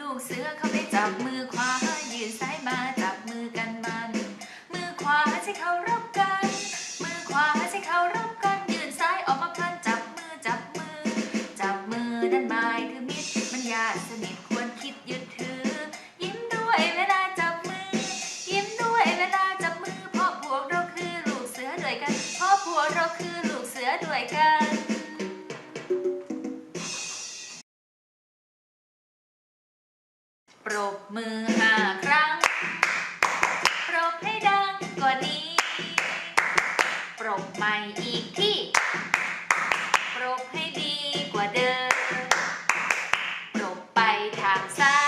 ลูกเสือเขาไปจับมือขวายืนซ้ายมาจับมือกันมัน มือขวาใช้เขารบกัน มือขวาใช้เขารบกัน ยืนซ้ายออกมาพันจับมือจับมือ จับมือนั้นหมายถึงมิตรมันญาติสนิทควรคิดยึดถือ ยิ้มด้วยเวลาจับมือ ยิ้มด้วยเวลาจับมือพ่อผัวเราคือลูกเสือด้วยกันพ่อผัวเรา รบมือห้าครั้ง ปรบให้ดังกว่านี้ ปรบใหม่อีกที่ ปรบให้ดีกว่าเดิม ปรบไปทางซ้าย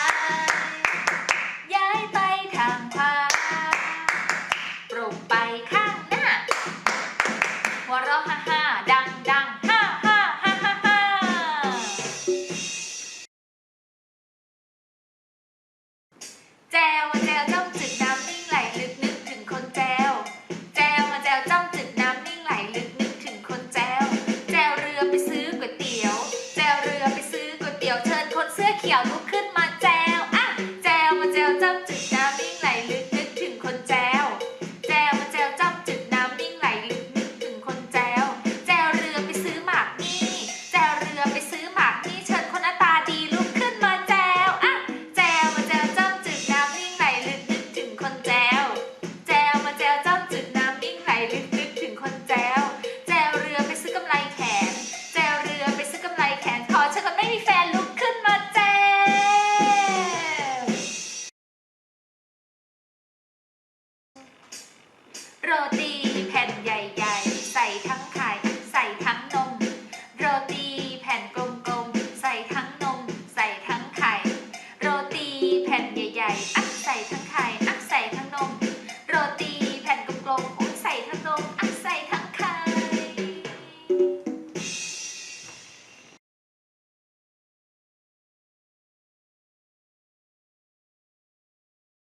Shut up. โรตี